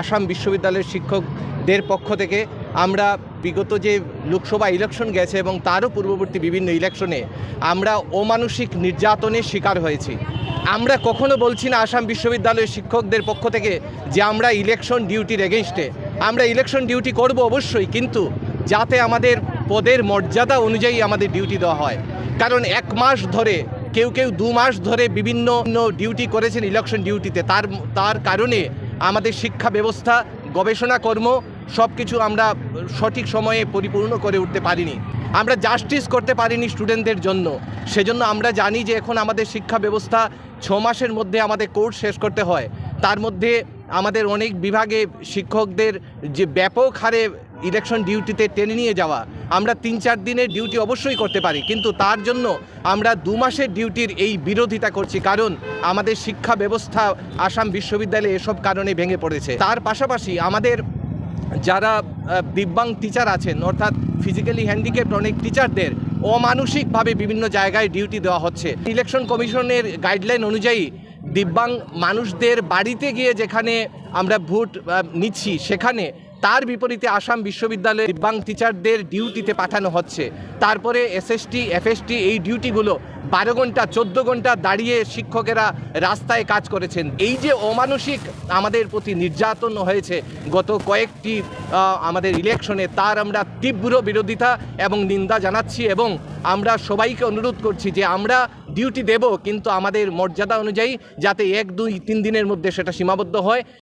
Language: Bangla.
আসাম বিশ্ববিদ্যালয়ের শিক্ষকদের পক্ষ থেকে আমরা বিগত যে লোকসভা ইলেকশন গেছে এবং তারও পূর্ববর্তী বিভিন্ন ইলেকশনে আমরা অমানসিক নির্যাতনের শিকার হয়েছি। আমরা কখনো বলছি না আসাম বিশ্ববিদ্যালয়ের শিক্ষকদের পক্ষ থেকে যে আমরা ইলেকশন ডিউটির এগেনস্টে আমরা ইলেকশন ডিউটি করব অবশ্যই, কিন্তু যাতে আমাদের পদের মর্যাদা অনুযায়ী আমাদের ডিউটি দেওয়া হয়। কারণ এক মাস ধরে, কেউ কেউ দু মাস ধরে বিভিন্ন ডিউটি করেছেন ইলেকশন ডিউটিতে। তার তার কারণে আমাদের শিক্ষা ব্যবস্থা, গবেষণা কর্ম সব কিছু আমরা সঠিক সময়ে পরিপূর্ণ করে উঠতে পারিনি। আমরা জাস্টিস করতে পারিনি স্টুডেন্টদের জন্য। সেজন্য আমরা জানি যে এখন আমাদের শিক্ষা ব্যবস্থা ছ মাসের মধ্যে আমাদের কোর্স শেষ করতে হয়। তার মধ্যে আমাদের অনেক বিভাগে শিক্ষকদের যে ব্যাপক হারে ইলেকশন ডিউটিতে টেনে নিয়ে যাওয়া। আমরা তিন চার দিনের ডিউটি অবশ্যই করতে পারি, কিন্তু তার জন্য আমরা দু মাসের ডিউটির এই বিরোধিতা করছি, কারণ আমাদের শিক্ষা ব্যবস্থা আসাম বিশ্ববিদ্যালয়ে এসব কারণে ভেঙে পড়েছে। তার পাশাপাশি আমাদের যারা দিব্যাং টিচার আছেন, অর্থাৎ ফিজিক্যালি হ্যান্ডিক্যাপ্ট অনেক টিচারদের অমানসিকভাবে বিভিন্ন জায়গায় ডিউটি দেওয়া হচ্ছে। ইলেকশন কমিশনের গাইডলাইন অনুযায়ী দিব্যাং মানুষদের বাড়িতে গিয়ে যেখানে আমরা ভোট নিচ্ছি, সেখানে তার বিপরীতে আসাম বিশ্ববিদ্যালয়ে দিব্যাং টিচারদের ডিউটিতে পাঠানো হচ্ছে। তারপরে এসএসটি এফএসটি এই ডিউটিগুলো বারো ঘণ্টা, চোদ্দ ঘণ্টা দাঁড়িয়ে শিক্ষকেরা রাস্তায় কাজ করেছেন। এই যে অমানসিক আমাদের প্রতি নির্যাতন হয়েছে, গত কয়েকটি আমাদের ইলেকশনে তার আমরা তীব্র বিরোধিতা এবং নিন্দা জানাচ্ছি এবং আমরা সবাইকে অনুরোধ করছি যে আমরা ডিউটি দেব, কিন্তু আমাদের মর্যাদা অনুযায়ী যাতে এক, দুই, তিন দিনের মধ্যে সেটা সীমাবদ্ধ হয়।